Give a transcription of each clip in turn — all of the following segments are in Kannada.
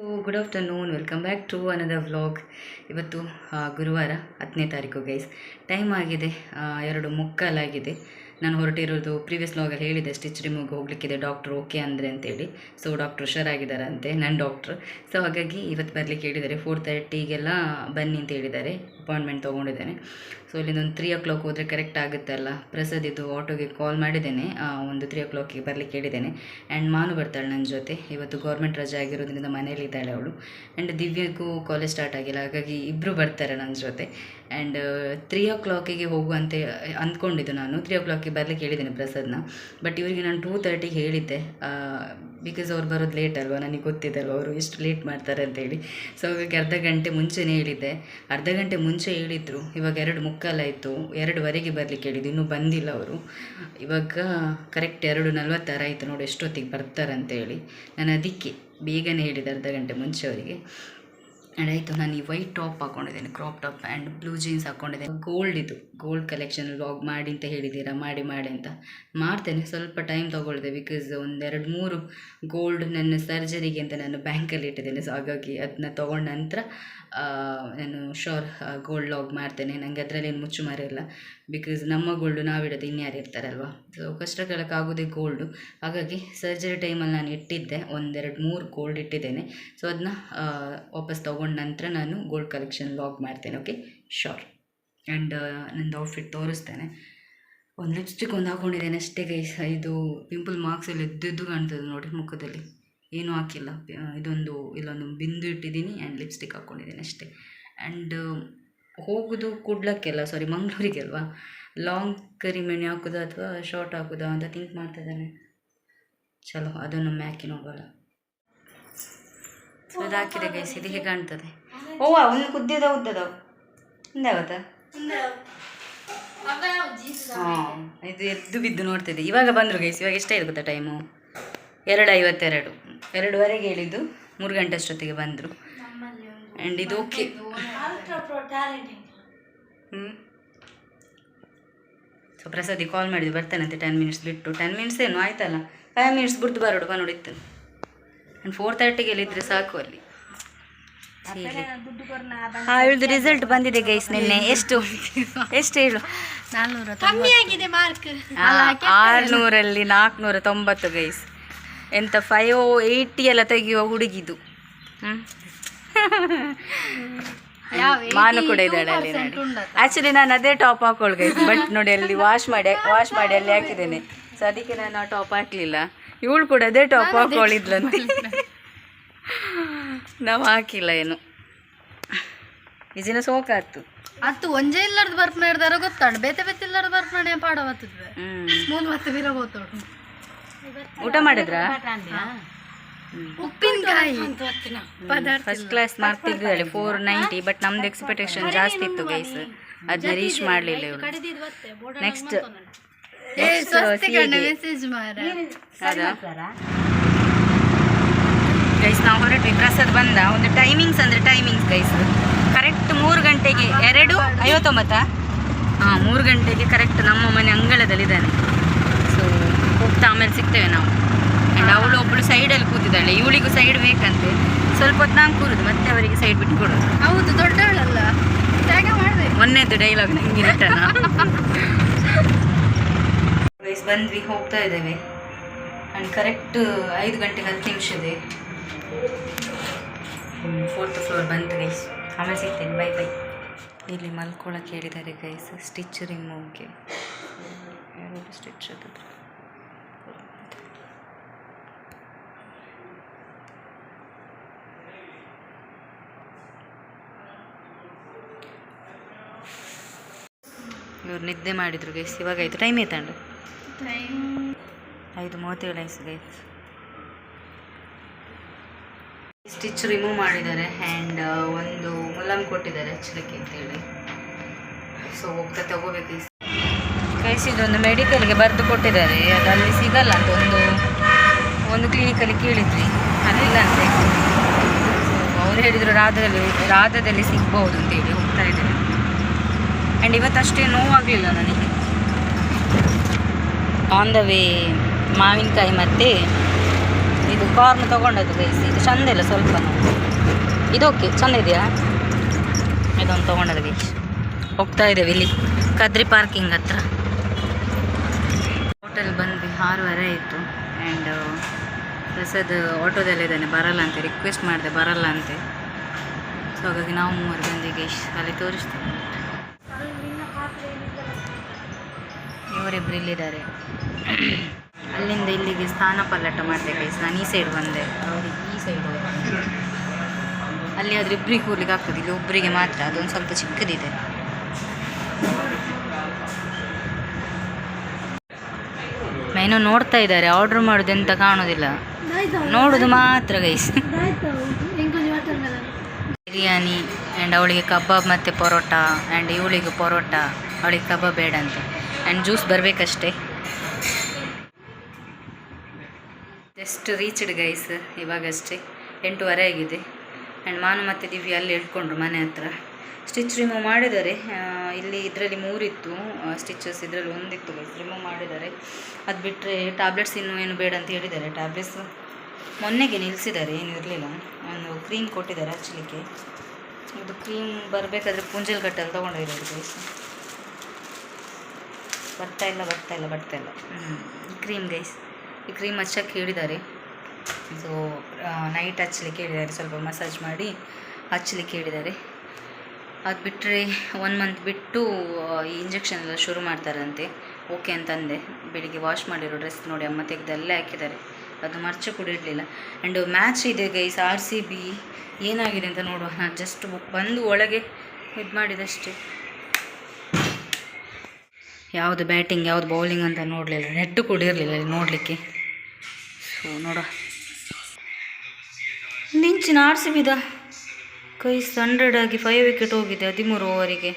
Good afternoon welcome back to another vlog ಇವತ್ತು ಗುರುವಾರ ಹತ್ತನೇ ತಾರೀಕು ಗೈಸ್ ಟೈಮ್ ಆಗಿದೆ ಎರಡು ಮುಕ್ಕಾಲಾಗಿದೆ. ನಾನು ಹೊರಟಿರೋದು ಪ್ರೀವಿಯಸ್ ಲಾಗಲ್ಲಿ ಹೇಳಿದೆ ಸ್ಟಿಚ್ ರಿಮೂವ್ಗೆ ಹೋಗ್ಲಿಕ್ಕಿದೆ ಡಾಕ್ಟ್ರು ಓಕೆ ಅಂದರೆ ಅಂತೇಳಿ. ಸೊ ಡಾಕ್ಟ್ರ್ ಹುಷಾರಾಗಿದ್ದಾರಂತೆ ನನ್ನ ಡಾಕ್ಟ್ರು ಸೊ ಹಾಗಾಗಿ ಇವತ್ತು ಬರಲಿಕ್ಕೆ ಹೇಳಿದ್ದಾರೆ ಫೋರ್ ತರ್ಟಿಗೆಲ್ಲ ಬನ್ನಿ ಅಂತ ಹೇಳಿದ್ದಾರೆ ಅಪಾಯಿಂಟ್ಮೆಂಟ್ ತೊಗೊಂಡಿದ್ದೇನೆ. ಸೊ ಇಲ್ಲಿಂದ ಒಂದು ತ್ರೀ ಓ ಕ್ಲಾಕ್ ಹೋದರೆ ಕರೆಕ್ಟ್ ಆಗುತ್ತಲ್ಲ? ಪ್ರಸಾದ್ ಇದು ಆಟೋಗೆ ಕಾಲ್ ಮಾಡಿದ್ದೇನೆ ಒಂದು ತ್ರೀ ಓ ಕ್ಲಾಕಿಗೆ ಬರಲಿಕ್ಕೆ ಹೇಳಿದ್ದೇನೆ. ಆ್ಯಂಡ್ ಮಾನು ಬರ್ತಾಳೆ ನನ್ನ ಜೊತೆ. ಇವತ್ತು ಗೌರ್ಮೆಂಟ್ ರಜೆ ಆಗಿರೋದ್ರಿಂದ ಮನೇಲಿ ಇದ್ದಾಳೆ ಅವಳು. ಆ್ಯಂಡ್ ದಿವ್ಯಕ್ಕೂ ಕಾಲೇಜ್ ಸ್ಟಾರ್ಟ್ ಆಗಿಲ್ಲ, ಹಾಗಾಗಿ ಇಬ್ಬರು ಬರ್ತಾರೆ ನನ್ನ ಜೊತೆ. ಆ್ಯಂಡ್ ತ್ರೀ ಓ ಕ್ಲಾಕಿಗೆ ಹೋಗುವಂತೆ ಅಂದ್ಕೊಂಡಿದ್ದು ನಾನು. ತ್ರೀ ಓ ಕ್ಲಾಕಿಗೆ ಬರಲಿಕ್ಕೆ ಹೇಳಿದ್ದೇನೆ ಪ್ರಸಾದ್ನ. ಬಟ್ ಇವರಿಗೆ ನಾನು ಟೂ ತರ್ಟಿಗೆ ಹೇಳಿದ್ದೆ. ಬಿಕಾಸ್ ಅವ್ರು ಬರೋದು ಲೇಟ್ ಅಲ್ವಾ? ನನಗೆ ಗೊತ್ತಿದೆ ಅಲ್ವಾ ಅವರು ಎಷ್ಟು ಲೇಟ್ ಮಾಡ್ತಾರೆ ಅಂತೇಳಿ ಸೊ ಹಾಗಾಗಿ ಅರ್ಧ ಗಂಟೆ ಮುಂಚೆನೇ ಹೇಳಿದ್ದೆ. ಅರ್ಧ ಗಂಟೆ ಮುಂಚೆ ಹೇಳಿದ್ರು. ಇವಾಗ ಎರಡು ಮುಕ್ಕಾಲಾಯಿತು ಎರಡುವರೆಗೆ ಬರಲಿಕ್ಕೆ ಹೇಳಿದ್ದು. ಇನ್ನೂ ಬಂದಿಲ್ಲ ಅವರು. ಇವಾಗ ಕರೆಕ್ಟ್ ಎರಡು ನಲ್ವತ್ತಾರು ಆಯಿತು ನೋಡಿ, ಎಷ್ಟೊತ್ತಿಗೆ ಬರ್ತಾರಂತೇಳಿ ನಾನು ಅದಕ್ಕೆ ಬೇಗನೆ ಹೇಳಿದೆ ಅರ್ಧ ಗಂಟೆ ಮುಂಚೆ ಅವರಿಗೆ. ಆ್ಯಂಡ್ ಆಯಿತು, ನಾನು ಈ ವೈಟ್ ಟಾಪ್ ಹಾಕೊಂಡಿದ್ದೀನಿ crop top and blue jeans ಹಾಕೊಂಡಿದ್ದೆ gold ಇದು. ಗೋಲ್ಡ್ ಕಲೆಕ್ಷನ್ ವ್ಲಾಗ್ ಮಾಡಿ ಅಂತ ಹೇಳಿದ್ದೀರಾ? ಮಾಡಿ ಮಾಡಿ ಅಂತ. ಮಾಡ್ತೇನೆ. ಸ್ವಲ್ಪ ಟೈಮ್ ತೊಗೊಳ್ದೆ ಬಿಕಾಸ್ ಒಂದೆರಡು ಮೂರು ಗೋಲ್ಡ್ ನನ್ನ ಸರ್ಜರಿಗೆ ಅಂತ ನಾನು ಬ್ಯಾಂಕಲ್ಲಿ ಇಟ್ಟಿದ್ದೇನೆ. ಸೊ ಹಾಗಾಗಿ ಅದನ್ನ ತೊಗೊಂಡ ನಂತರ ನಾನು ಶೋರ್ ಗೋಲ್ಡ್ ಲಾಗ್ ಮಾಡ್ತೇನೆ. ನನಗೆ ಅದರಲ್ಲೇನು ಮುಚ್ಚು ಇಲ್ಲ. ಬಿಕಾಸ್ ನಮ್ಮ ಗೋಲ್ಡು ನಾವಿಡೋದು ಇನ್ಯಾರು ಇರ್ತಾರಲ್ವ? ಸೊ ಕಷ್ಟ ಕೇಳೋಕ್ಕಾಗೋದೇ ಗೋಲ್ಡು ಹಾಗಾಗಿ ಸರ್ಜರಿ ಟೈಮಲ್ಲಿ ನಾನು ಇಟ್ಟಿದ್ದೆ. ಒಂದೆರಡು ಮೂರು ಗೋಲ್ಡ್ ಇಟ್ಟಿದ್ದೇನೆ. ಸೊ ಅದನ್ನ ವಾಪಸ್ ತೊಗೊಂಡ ನಂತರ ನಾನು ಗೋಲ್ಡ್ ಕಲೆಕ್ಷನ್ ಲಾಗ್ ಮಾಡ್ತೇನೆ. ಓಕೆ ಶೋರ್ ಆ್ಯಂಡ್ ನಂದು ಔಟ್ಫಿಟ್ ತೋರಿಸ್ತೇನೆ. ಒಂದು ಲಿಪ್ಸ್ಟಿಕ್ ಒಂದು ಹಾಕ್ಕೊಂಡಿದ್ದೇನೆ ಅಷ್ಟೇ ಗೈಸ್ ಇದು ಪಿಂಪಲ್ ಮಾರ್ಕ್ಸ್ ಎಲ್ಲ ಎದ್ದೆದ್ದು ಕಾಣ್ತದೆ ನೋಡಿ ಮುಖದಲ್ಲಿ. ಏನೂ ಹಾಕಿಲ್ಲ. ಇದೊಂದು, ಇಲ್ಲೊಂದು ಬಿಂದು ಇಟ್ಟಿದ್ದೀನಿ ಆ್ಯಂಡ್ ಲಿಪ್ಸ್ಟಿಕ್ ಹಾಕ್ಕೊಂಡಿದ್ದೀನಿ ಅಷ್ಟೇ. ಆ್ಯಂಡ್ ಹೋಗೋದು ಕೂಡ್ಲಕ್ಕೆಲ್ಲ ಸಾರಿ ಮಂಗಳೂರಿಗೆ ಅಲ್ವಾ ಲಾಂಗ್ ಕರಿಮೆಣೆ ಹಾಕೋದಾ ಅಥವಾ ಶಾರ್ಟ್ ಹಾಕೋದಾ ಅಂತ ಥಿಂಕ್ ಮಾಡ್ತಾ ಇದ್ದಾನೆ. ಚಲೋ, ಅದನ್ನು ಮ್ಯಾಕಿ ನೋಡೋಲ್ಲ ಇದು ಹಾಕಿದೆ ಗೈಸ್ ಇದು ಹೇಗೆ ಕಾಣ್ತದೆ? ಓ ಒಂದು ಕುದ್ದಿದ ಉದ್ದದ ಹಿಂದಾವತ್ತ ಹಾಂ ಇದು ಎದ್ದು ಬಿದ್ದು ನೋಡ್ತಿದ್ದೆ. ಇವಾಗ ಬಂದರು ಗೈಸ್ ಇವಾಗ ಎಷ್ಟಾಯ್ತು ಗೊತ್ತಾ ಟೈಮು ಎರಡು ಐವತ್ತೆರಡು ಎರಡುವರೆಗೆ ಹೇಳಿದ್ದು ಮೂರು ಗಂಟೆ ಅಷ್ಟೊತ್ತಿಗೆ ಬಂದರು. ಆ್ಯಂಡ್ ಇದು ಓಕೆ ಹ್ಞೂ ಸೊ ಪ್ರಸಾದಿ ಕಾಲ್ ಮಾಡಿದ್ದು ಬರ್ತಾನಂತೆ ಟೆನ್ ಮಿನಿಟ್ಸ್ ಬಿಟ್ಟು. ಟೆನ್ ಮಿನಿಟ್ಸ್ ಏನು? ಆಯ್ತಲ್ಲ? ಫೈವ್ ಮಿನಿಟ್ಸ್ ಬಿಡ್ದು ಬರೋಡು ಬಾ ನೋಡಿತ್ತು ಆ್ಯಂಡ್ ಫೋರ್ ತರ್ಟಿಗೆ ಎಲ್ಲಿದ್ರೆ ಸಾಕು ಅಲ್ಲಿ. ಇವಳದು ರಿಸಲ್ಟ್ ಬಂದಿದೆ ಗೈಸ್ ನಿನ್ನೆ. ಎಷ್ಟು? ಎಷ್ಟು ಹೇಳು? ಆರ್ನೂರಲ್ಲಿ ಆಗಿದೆ ಮಾರ್ಕ್ ಆರುನೂರಲ್ಲಿ ನಾಲ್ಕುನೂರ ತೊಂಬತ್ತು ಗೈಸ್ ಎಂತ ಫೈವ್ ಏಯ್ಟಿ ಎಲ್ಲ ತೆಗೆಯುವ ಹುಡುಗಿದು. ಮಾನು ಕೂಡ ಇದ್ದಾಳೆ ಅಲ್ಲಿ ಆ್ಯಕ್ಚುಲಿ ನಾನು ಅದೇ ಟಾಪ್ ಹಾಕೊಳ್ ಗೈಸ್ ಬಟ್ ನೋಡಿ ಅಲ್ಲಿ ವಾಶ್ ಮಾಡಿ ವಾಶ್ ಮಾಡಿ ಅಲ್ಲಿ ಹಾಕಿದ್ದೇನೆ. ಸೊ ಅದಕ್ಕೆ ನಾನು ಆ ಟಾಪ್ ಹಾಕಲಿಲ್ಲ. ಇವಳು ಕೂಡ ಅದೇ ಟಾಪ್ ಹಾಕೊಳ್ಳಿದ್ಲಂತೆ ನಾವು ಹಾಕಿಲ್ಲ ಏನು. ಇಜಿನ ಸೋಕಾತು ಅತ್ತು ಒಂಜೆ ಇಲ್ಲಾರ್ದು ಬರ್ಪ್ ಮಾಡಿದಾರ ಗೊತ್ತಾಡು ಬೇತೆ ಬೇತೆ ಇಲ್ಲಾರ್ದು ಬರ್ಪ್ ಮಾಡಿ ಪಾಡ ಬರ್ತದ್ವೆ ಹ್ಞೂ ಮೂಲ್ ಮತ್ತೆ ಬೀರ ಗೊತ್ತಾಡು ಊಟ ಮಾಡಿದ್ರಾ? ಉಪ್ಪಿನಕಾಯಿ. ಪದಾರ್ಥ ಫಸ್ಟ್ ಕ್ಲಾಸ್ ಮಾರ್ಕ್ ತೆಗೆದಿದ್ದಾಳೆ ಫೋರ್ ನೈಂಟಿ ಬಟ್ ನಮ್ದು ಎಕ್ಸ್ಪೆಕ್ಟೇಷನ್ ಜಾಸ್ತಿ ಇತ್ತು ಗೈಸ್ ಅದನ್ನ ರೀಚ್ ಮಾಡಲಿಲ್ಲ ಇವರು. ನೆಕ್ಸ್ಟ್ ಮೆಸೇಜ್ ಮಾರ ಗೈಸ್ ನಾವು ಹೊರಟ್ವಿ ಪ್ರಸಾದ್ ಬಂದ. ಒಂದು ಟೈಮಿಂಗ್ಸ್ ಅಂದರೆ ಟೈಮಿಂಗ್ಸ್ ಗೈಸ್ ಕರೆಕ್ಟ್ ಮೂರು ಗಂಟೆಗೆ ಎರಡು ಐವತ್ತೊಂಬತ್ತಾ? ಹಾಂ ಮೂರು ಗಂಟೆಗೆ ಕರೆಕ್ಟ್ ನಮ್ಮ ಮನೆ ಅಂಗಳದಲ್ಲಿದ್ದಾನೆ. ಸೊ ಹೋಗ್ತಾ ಆಮೇಲೆ ಸಿಗ್ತೇವೆ ನಾವು. ಆ್ಯಂಡ್ ಅವಳು ಒಬ್ಬಳು ಸೈಡಲ್ಲಿ ಕೂತಿದ್ದಾಳೆ. ಇವಳಿಗೂ ಸೈಡ್ ಬೇಕಂತೆ. ಸ್ವಲ್ಪ ಹೊತ್ತು ನಾನು ಕೂರುದು ಮತ್ತೆ ಅವರಿಗೆ ಸೈಡ್ ಬಿಟ್ಟು ಕೊಡೋದು. ಹೌದು ದೊಡ್ಡವಳಲ್ಲ. ಮೊನ್ನೆದ್ದು ಡೈಲಾಗ್ ನಂಗೆ ಬಂದ್ವಿ ಹೋಗ್ತಾ ಇದ್ದೇವೆ. ಆ್ಯಂಡ್ ಕರೆಕ್ಟ್ ಐದು ಗಂಟೆ ಹತ್ತು ನಿಮಿಷ ಇದೆ ಫೋರ್ತ್ ಫ್ಲೋರ್ ಬಂತು ಗೈಸ್ ಆಮೇಲೆ ಸಿಗ್ತೇನೆ. ಬೈ ಬೈ ಇಲ್ಲಿ ಮಲ್ಕೊಳಕ್ಕೆ ಹೇಳಿದ್ದಾರೆ ಗೈಸ್ ಸ್ಟಿಚ್ ರಿಮೂವ್ಗೆ ಯಾರು ಸ್ಟಿಚ್ ಅದು ಇವ್ರು ನಿದ್ದೆ ಮಾಡಿದ್ರು ಗೈಸ್ ಇವಾಗ ಆಯಿತು. ಟೈಮ್ ಆಯ್ತಂಡು ಐದು ಮೂವತ್ತೇಳು ಐಸು ಗೈಸ್ ಸ್ಟಿಚ್ ರಿಮೂವ್ ಮಾಡಿದ್ದಾರೆ ಆ್ಯಂಡ್ ಒಂದು ಮುಲಾಮ್ ಕೊಟ್ಟಿದ್ದಾರೆ ಹಚ್ಚಲಿಕ್ಕೆ ಅಂತೇಳಿ. ಸೊ ಹೋಗ್ತಾ ತಗೋಬೇಕು ಗೈಸ್ ಇದೊಂದು ಮೆಡಿಕಲ್ಗೆ ಬರೆದು ಕೊಟ್ಟಿದ್ದಾರೆ. ಅದು ಅಲ್ಲಿ ಸಿಗಲ್ಲ ಅಂತ ಒಂದು ಒಂದು ಕ್ಲಿನಿಕಲ್ಲಿ ಕೇಳಿದ್ವಿ. ಅಲ್ಲಿಲ್ಲ ಅಂತೆ ಅವ್ರು ಹೇಳಿದರು ರಾಧದಲ್ಲಿ ರಾಧದಲ್ಲಿ ಸಿಗ್ಬೋದು ಅಂತೇಳಿ ಹೋಗ್ತಾ ಇದ್ದಾರೆ. ಆ್ಯಂಡ್ ಇವತ್ತಷ್ಟೇ ನೋವಾಗಲಿಲ್ಲ ನನಗೆ. ಆನ್ ದ ವೇ ಮಾವಿನಕಾಯಿ ಮತ್ತು ಇದು ಕಾರ್ನ್ ತೊಗೊಂಡದ್ದು ಗೈಸ್ ಇದು ಚಂದ ಇಲ್ಲ ಸ್ವಲ್ಪ. ಇದು ಓಕೆ ಚಂದ ಇದೆಯಾ? ಇದೊಂದು ತೊಗೊಂಡದ್ದು ಗೈಸ್ ಹೋಗ್ತಾ ಇದ್ದೇವೆ ಇಲ್ಲಿ ಕದ್ರಿ ಪಾರ್ಕಿಂಗ್ ಹತ್ರ. ಹೋಟೆಲ್ ಬಂದು ಆರೂವರೆ ಆಯಿತು. ಆ್ಯಂಡ್ ಪ್ರಸಾದ್ ಆಟೋದಲ್ಲಿದ್ದಾನೆ ಬರಲ್ಲ ಅಂತ ರಿಕ್ವೆಸ್ಟ್ ಮಾಡಿದೆ, ಬರಲ್ಲ ಅಂತೆ. ಸೊ ಹಾಗಾಗಿ ನಾವು ಮೂವರು ಬಂದು ಗೈಸ್ ಅಲ್ಲಿ ತೋರಿಸ್ತೇವೆ ಇವರಿಬ್ಬರು ಇಲ್ಲಿದ್ದಾರೆ. ಅಲ್ಲಿಂದ ಇಲ್ಲಿಗೆ ಸ್ಥಾನ ಪಲ್ಲಟ ಮಾಡಿದೆ ಗೈಸ್ ನಾನು ಈ ಸೈಡ್ ಬಂದೆ. ಅವ್ರಿಗೆ ಈ ಸೈಡ್ ಅಲ್ಲಿ ಆದರೆ ಇಬ್ಬರಿಗೆ ಕೂರ್ಲಿಕ್ಕೆ ಆಗ್ತದೆ. ಇಲ್ಲಿ ಒಬ್ಬರಿಗೆ ಮಾತ್ರ. ಅದೊಂದು ಸ್ವಲ್ಪ ಚಿಕ್ಕದಿದೆ. ಮೇನು ನೋಡ್ತಾ ಇದ್ದಾರೆ. ಆರ್ಡರ್ ಮಾಡೋದು ಎಂತ ಕಾಣೋದಿಲ್ಲ. ನೋಡೋದು ಮಾತ್ರ ಗೈಸ್ ಬಿರಿಯಾನಿ ಆ್ಯಂಡ್ ಅವಳಿಗೆ ಕಬಾಬ್ ಮತ್ತು ಪರೋಟ ಆ್ಯಂಡ್ ಇವಳಿಗೆ ಪರೋಟ. ಅವಳಿಗೆ ಕಬಾಬ್ ಬೇಡ ಅಂತ. ಆ್ಯಂಡ್ ಜ್ಯೂಸ್ ಬರಬೇಕಷ್ಟೇ. ಜಸ್ಟ್ ರೀಚ್ಡ್ ಗೈಸ್ ಇವಾಗಷ್ಟೇ. ಎಂಟೂವರೆ ಆಗಿದೆ. ಆ್ಯಂಡ್ ಮಾನು ಮತ್ತು ದಿವ್ಯ ಅಲ್ಲಿ ಇಟ್ಕೊಂಡ್ರು ಮನೆ ಹತ್ರ. ಸ್ಟಿಚ್ ರಿಮೂವ್ ಮಾಡಿದ್ದಾರೆ. ಇಲ್ಲಿ ಇದರಲ್ಲಿ ಮೂರಿತ್ತು. ಸ್ಟಿಚಸ್ ಇದರಲ್ಲಿ ಒಂದಿತ್ತು ಗೈಸ್ ರಿಮೂವ್ ಮಾಡಿದ್ದಾರೆ. ಅದು ಬಿಟ್ಟರೆ ಟ್ಯಾಬ್ಲೆಟ್ಸ್ ಇನ್ನೂ ಏನು ಬೇಡ ಅಂತ ಹೇಳಿದ್ದಾರೆ. ಟ್ಯಾಬ್ಲೆಟ್ಸ್ ಮೊನ್ನೆಗೆ ನಿಲ್ಲಿಸಿದ್ದಾರೆ ಏನು ಇರಲಿಲ್ಲ. ಒಂದು ಕ್ರೀಮ್ ಕೊಟ್ಟಿದ್ದಾರೆ ಹಚ್ಚಲಿಕ್ಕೆ. ಇದು ಕ್ರೀಮ್ ಬರಬೇಕಾದ್ರೆ ಪುಂಜಲ್ ಕಟ್ಟಲ್ಲಿ ತೊಗೊಂಡಿರೋದು ಗೈಸ್ ಬರ್ತಾ ಇಲ್ಲ ಬರ್ತಾ ಇಲ್ಲ ಬರ್ತಾ ಇಲ್ಲ. ಕ್ರೀಮ್ ಗೈಸ್ ಈ ಕ್ರೀಮ್ ಹಚ್ಚಕ್ಕೆ ಹೇಳಿದ್ದಾರೆ. ಸೊ ನೈಟ್ ಹಚ್ಚಲಿಕ್ಕೆ ಹೇಳಿದ್ದಾರೆ. ಸ್ವಲ್ಪ ಮಸಾಜ್ ಮಾಡಿ ಹಚ್ಚಲಿಕ್ಕೆ ಹೇಳಿದ್ದಾರೆ. ಅದು ಬಿಟ್ಟರೆ ಒನ್ ಮಂತ್ ಬಿಟ್ಟು ಈ ಇಂಜೆಕ್ಷನ್ ಎಲ್ಲ ಶುರು ಮಾಡ್ತಾರಂತೆ. ಓಕೆ ಅಂತಂದೆ. ಬೆಳಿಗ್ಗೆ ವಾಶ್ ಮಾಡಿರೋ ಡ್ರೆಸ್ ನೋಡಿ ಅಮ್ಮ ತೆಗೆದಲ್ಲೇ ಹಾಕಿದ್ದಾರೆ. ಅದು ಮರ್ಚು ಕೂಡ ಇರಲಿಲ್ಲ ಆ್ಯಂಡ್ ಮ್ಯಾಚ್ ಇದೆ ಗೈಸ್ ಆರ್ ಸಿ ಬಿ ಏನಾಗಿದೆ ಅಂತ ನೋಡುವ. ನಾನು ಜಸ್ಟ್ ಬಂದು ಒಳಗೆ ಇದು ಮಾಡಿದಷ್ಟೇ ಯಾವುದು ಬ್ಯಾಟಿಂಗ್ ಯಾವುದು ಬೌಲಿಂಗ್ ಅಂತ ನೋಡಲಿಲ್ಲ. ನೆಟ್ಟು ಕೂಡ ಇರಲಿಲ್ಲ ಇಲ್ಲಿ ನೋಡಲಿಕ್ಕೆ. ಸೊ ನೋಡ. ನಿಂಚಿನ ಆರ್ ಸಿ ಬಿದ ಕೈಸ್ ಆಗಿ ಫೈವ್ ವಿಕೆಟ್ ಹೋಗಿದೆ ಹದಿಮೂರು ಓವರಿಗೆ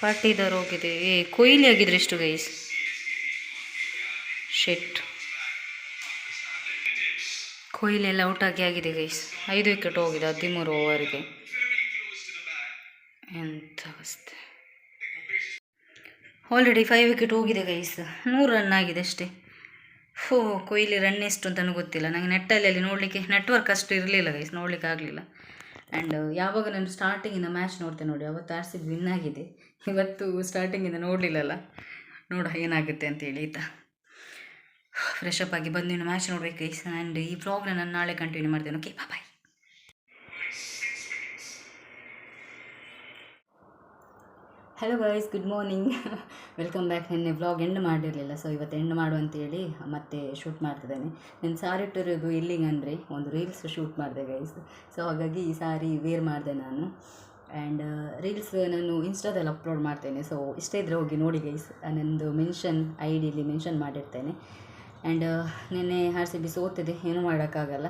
ಪಾಟೀದಾರ್ ಹೋಗಿದೆ. ಏ ಕೊಯ್ಲಿ ಆಗಿದ್ರೆ ಇಷ್ಟು ಗೈಸ್ ಶೆಟ್ ಕೊಯ್ಲಿ ಎಲ್ಲ ಆಗಿ ಆಗಿದೆ ಗೈಸ್ ಐದು ವಿಕೆಟ್ ಹೋಗಿದೆ ಹದಿಮೂರು ಓವರಿಗೆ ಎಂಥ ಅವಸ್ಥೆ. ಆಲ್ರೆಡಿ ಫೈವ್ ವಿಕೆಟ್ ಹೋಗಿದೆ ಗೈಸ್ ನೂರು ರನ್ ಆಗಿದೆ ಅಷ್ಟೇ. ಹೋ ಕೊಹ್ಲಿ ರನ್ ಎಷ್ಟು ಅಂತಲೂ ಗೊತ್ತಿಲ್ಲ. ನನಗೆ ನೆಟ್ಟಲ್ಲಿ ಅಲ್ಲಿ ನೋಡಲಿಕ್ಕೆ ನೆಟ್ವರ್ಕ್ ಅಷ್ಟು ಇರಲಿಲ್ಲ ಗೈಸ್ ನೋಡಲಿಕ್ಕೆ ಆಗಲಿಲ್ಲ. ಆ್ಯಂಡ್ ಯಾವಾಗ ನಾನು ಸ್ಟಾರ್ಟಿಂಗಿಂದ ಮ್ಯಾಚ್ ನೋಡ್ತೇನೆ ನೋಡಿ, ಅವತ್ತು ಆರ್ ಸಿ ವಿನ್ ಆಗಿದೆ. ಇವತ್ತು ಸ್ಟಾರ್ಟಿಂಗಿಂದ ನೋಡಲಿಲ್ಲಲ್ಲ. ನೋಡ ಏನಾಗುತ್ತೆ ಅಂತೇಳಿ ಆಯಿತಾ? ಫ್ರೆಶ್ ಅಪ್ ಆಗಿ ಬಂದು ಮ್ಯಾಚ್ ನೋಡ್ಬೇಕು ಗೈಸ್ ಆ್ಯಂಡ್ ಈ ಪ್ರಾಬ್ಲಮ್ ನಾನು ನಾಳೆ ಕಂಟಿನ್ಯೂ ಮಾಡ್ತೇನೆ okay bye hello guys good morning welcome back ನಿನ್ನೆ ವ್ಲಾಗ್ ಎಂಡ್ ಮಾಡಿರಲಿಲ್ಲ ಸೊ ಇವತ್ತು ಎಂಡ್ ಮಾಡು ಅಂತೇಳಿ ಮತ್ತೆ ಶೂಟ್ ಮಾಡ್ತಿದ್ದೇನೆ. ನಾನು ಸಾರಿ ಇಟ್ಟಿರೋದು ಇಲ್ಲಿಗೆ ಅಂದರೆ ಒಂದು ರೀಲ್ಸ್ ಶೂಟ್ ಮಾಡಿದೆ ಗೈಸ್ ಸೊ ಹಾಗಾಗಿ ಈ ಸಾರಿ ವೇರ್ ಮಾಡಿದೆ ನಾನು. ಆ್ಯಂಡ್ ರೀಲ್ಸ್ ನಾನು ಇನ್ಸ್ಟಾದಲ್ಲಿ ಅಪ್ಲೋಡ್ ಮಾಡ್ತೇನೆ ಸೊ ಇಷ್ಟೇ ಇದ್ದರೆ ಹೋಗಿ ನೋಡಿ ಗೈಸ್ ನನ್ನದು ಮೆನ್ಷನ್ ಐ ಡಿಲಿ ಮೆನ್ಷನ್ ಮಾಡಿರ್ತೇನೆ. ಆ್ಯಂಡ್ ನಿನ್ನೆ ಆರ್ ಸಿ ಬಿ ಸೋತಿದೆ ಏನೂ ಮಾಡೋಕ್ಕಾಗಲ್ಲ.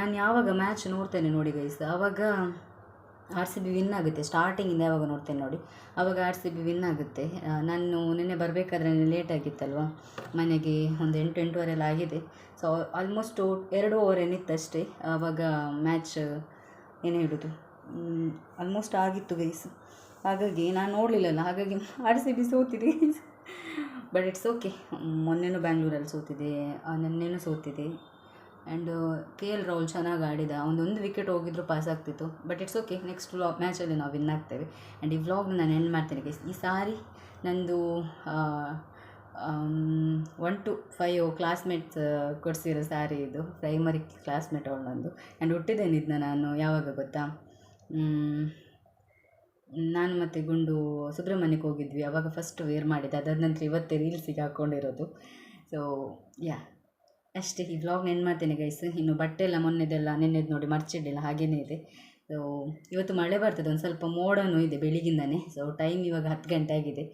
ನಾನು ಯಾವಾಗ ಮ್ಯಾಚ್ ನೋಡ್ತೇನೆ ನೋಡಿ ಗೈಸ್ ಆವಾಗ ಆರ್ ಸಿ ಬಿ ವಿನ್ ಆಗುತ್ತೆ. ಸ್ಟಾರ್ಟಿಂಗಿಂದ ಯಾವಾಗ ನೋಡ್ತೇನೆ ನೋಡಿ. ಆವಾಗ ಆರ್ ಸಿ ಬಿ ವಿನ್ ಆಗುತ್ತೆ. ನಾನು ನಿನ್ನೆ ಬರಬೇಕಾದ್ರೆ ಲೇಟ್ ಆಗಿತ್ತಲ್ವ? ಮನೆಗೆ ಒಂದು ಎಂಟು ಎಂಟೂವರೆ ಎಲ್ಲ ಆಗಿದೆ. ಸೊ ಆಲ್ಮೋಸ್ಟ್ ಎರಡು ಓವರ್ ಏನಿತ್ತಷ್ಟೇ ಆವಾಗ ಮ್ಯಾಚ್ ಏನು ಹೇಳೋದು? ಆಲ್ಮೋಸ್ಟ್ ಆಗಿತ್ತು ಗೈಸ್ ಹಾಗಾಗಿ ನಾನು ನೋಡಲಿಲ್ಲಲ್ಲ. ಹಾಗಾಗಿ ಆರ್ ಸಿ ಬಿ ಸೋತಿದೆ. ಬಟ್ ಇಟ್ಸ್ ಓಕೆ ಮೊನ್ನೆನೂ ಬ್ಯಾಂಗ್ಳೂರಲ್ಲಿ ಸೋತಿದೆ. ನಿನ್ನೆನೂ ಸೋತಿದೆ. ಆ್ಯಂಡ್ ಕೆ ಎಲ್ ರಾಹುಲ್ ಚೆನ್ನಾಗಿ ಆಡಿದ. ಒಂದೊಂದು ವಿಕೆಟ್ ಹೋಗಿದ್ರು ಪಾಸ್ ಆಗ್ತಿತ್ತು. ಬಟ್ ಇಟ್ಸ್ ಓಕೆ ನೆಕ್ಸ್ಟ್ ವ್ಲಾ ಮ್ಯಾಚಲ್ಲಿ ನಾವು ವಿನ್ ಆಗ್ತೇವೆ. ಆ್ಯಂಡ್ ಈ ವ್ಲಾಗ್ನ ನಾನು ಎಂಡ್ ಮಾಡ್ತೇನೆ ಗೈಸ್ ಈ ಸಾರಿ ನಂದು ಒನ್ ಟು ಫೈವ್ ಕ್ಲಾಸ್ಮೇಟ್ಸ್ ಕೊಡಿಸಿರೋ ಸ್ಯಾರಿ ಇದು. ಪ್ರೈಮರಿ ಕ್ಲಾಸ್ಮೇಟ್ ಅವಳು ನಂದು. ಆ್ಯಂಡ್ ಹುಟ್ಟಿದ್ದೇನೆ ಇದನ್ನ ನಾನು ಯಾವಾಗ ಗೊತ್ತಾ? ನಾನು ಮತ್ತು ಗುಂಡು ಸುಬ್ರಹ್ಮಣ್ಯಕ್ಕೆ ಹೋಗಿದ್ವಿ. ಅವಾಗ ಫಸ್ಟ್ ವೇರ್ ಮಾಡಿದ್ದೆ. ಅದಾದ ನಂತರ ಇವತ್ತೇ ರೀಲ್ಸಿಗೆ ಹಾಕ್ಕೊಂಡಿರೋದು ಸೊ ಯಾ ಅಷ್ಟೇ, ಈ ವ್ಲಾಗ್ ನೆನ್ ಮಾಡ್ತೇನೆ ಗೈಸ್ ಇನ್ನು ಬಟ್ಟೆ ಎಲ್ಲ ಮೊನ್ನೆದೆಲ್ಲ, ನೆನ್ನೆದು ನೋಡಿ ಮರ್ಚಿಡ್ಲಿಲ್ಲ, ಹಾಗೇನೇ ಇದೆ. ಸೊ ಇವತ್ತು ಮಳೆ ಬರ್ತದೆ, ಒಂದು ಸ್ವಲ್ಪ ಮೋಡನೂ ಇದೆ ಬೆಳಿಗ್ಗಿಂದನೇ. ಸೊ ಟೈಮ್ ಇವಾಗ ಹತ್ತು ಗಂಟೆ ಆಗಿದೆ.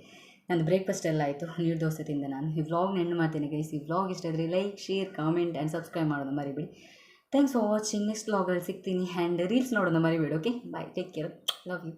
ನಂದು ಬ್ರೇಕ್ಫಾಸ್ಟ್ ಎಲ್ಲ ಆಯಿತು, ನೀರು ದೋಸೆ ತಿಂದೆ ನಾನು. ಈ ವ್ಲಾಗ್ ಎಂಡ್ ಮಾಡ್ತೇನೆ ಗೈಸ್ ಈ ವ್ಲಾಗ್ ಇಷ್ಟ ಆದರೆ like share comment and subscribe ಮಾಡೋದು ಮರಿಬೇಡಿ. ಥ್ಯಾಂಕ್ಸ್ ಫಾರ್ ವಾಚಿಂಗ್ ನೆಕ್ಸ್ಟ್ ವ್ಲಾಗಲ್ಲಿ ಸಿಗ್ತೀನಿ ಆ್ಯಂಡ್ ರೀಲ್ಸ್ ನೋಡೋದು ಮರಿಬೇಡಿ okay bye take care love you